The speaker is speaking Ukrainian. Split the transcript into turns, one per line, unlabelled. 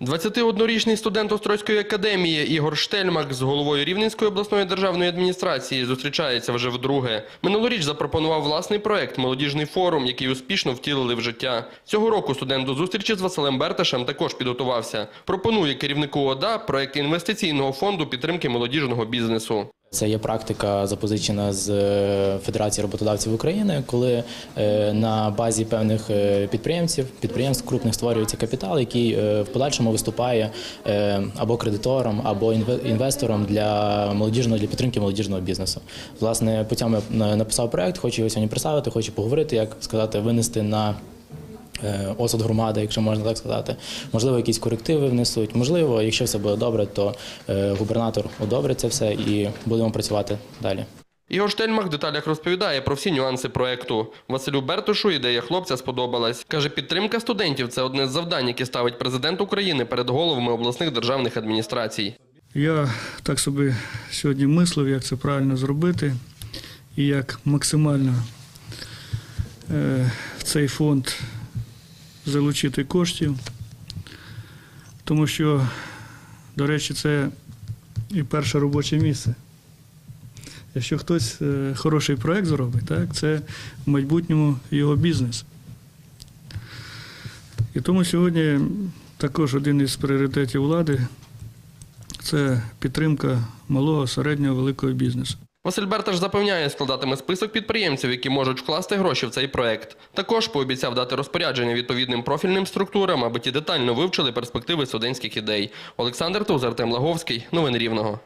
21-річний студент Острозької академії Ігор Штельмак з головою Рівненської обласної державної адміністрації зустрічається вже вдруге. Минулоріч запропонував власний проект Молодіжний форум, який успішно втілили в життя. Цього року студент до зустрічі з Василем Берташем також підготувався. Пропонує керівнику ОДА проект інвестиційного фонду підтримки молодіжного бізнесу.
Це є практика, запозичена з е, Федерації роботодавців України, коли е, на базі певних е, підприємців, підприємств крупних створюється капітал, який в подальшому виступає або кредитором, або інве- інвестором для молодіжного для підтримки молодіжного бізнесу. Власне, по я написав проект, хочу його сьогодні представити, хочу поговорити, як сказати, винести на е, осуд громади, якщо можна так сказати. Можливо, якісь корективи внесуть. Можливо, якщо все буде добре, то е, губернатор одобрить це все і будемо працювати далі.
Ігор Штельмах в деталях розповідає про всі нюанси проекту. Василю Бертушу ідея хлопця сподобалась. Каже, підтримка студентів це одне з завдань, які ставить президент України перед головами обласних державних адміністрацій.
Я так собі сьогодні мислив, як це правильно зробити і як максимально е, в цей фонд залучити коштів, тому що, до речі, це і перше робоче місце. Якщо хтось е, хороший проект зробить, так, це в майбутньому його бізнес. І тому сьогодні також один із пріоритетів влади це підтримка малого, середнього, великого бізнесу.
Василь Берташ запевняє, складатиме список підприємців, які можуть вкласти гроші в цей проект. Також пообіцяв дати розпорядження відповідним профільним структурам, аби ті детально вивчили перспективи студентських ідей. Олександр Туз, Артем Лаговський. Новини Рівного.